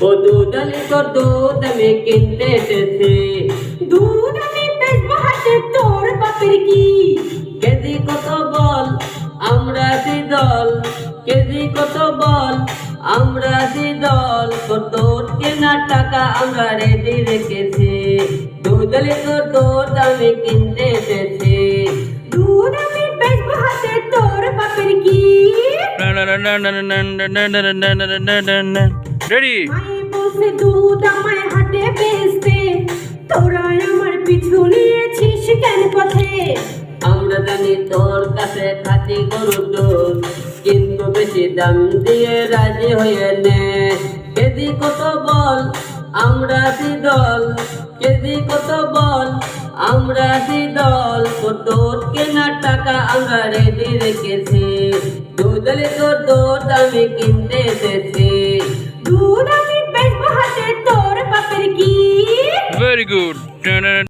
ও দুধ আলি তোর দুধ আমি কিনতে এসেছি। দুধ আমি বেচবো হাতে তোর বাপের কি? কেজি কত বল? আমরা আছি দল। কেজি কত বল? আমরা আছি দল। তোর কেনা টাকা আমরা রেডি রেখেছি। দুধ আলি তোর দুধ আমি কিনতে এসেছি। রেডি বলছে দুধ আমায় হাটে বেচতে তোরা আমার পিছু নিয়েছিস কেন পথে? আমরা জানি তোর কাছে খাঁটি গরুর দুধ কিন্তু বেশি দাম দিয়ে রাজি হয়ে নে। কেজি কত বল আমরা আছি দল। কেজি কত বল আমরা আছি দল। তোর কেনার টাকা আমরা রেডি রেখেছি। দুধলে তোর দুধ আমি কিনতে এসেছি। দুধ আমি বেচবো তোর বাপের কি? Very good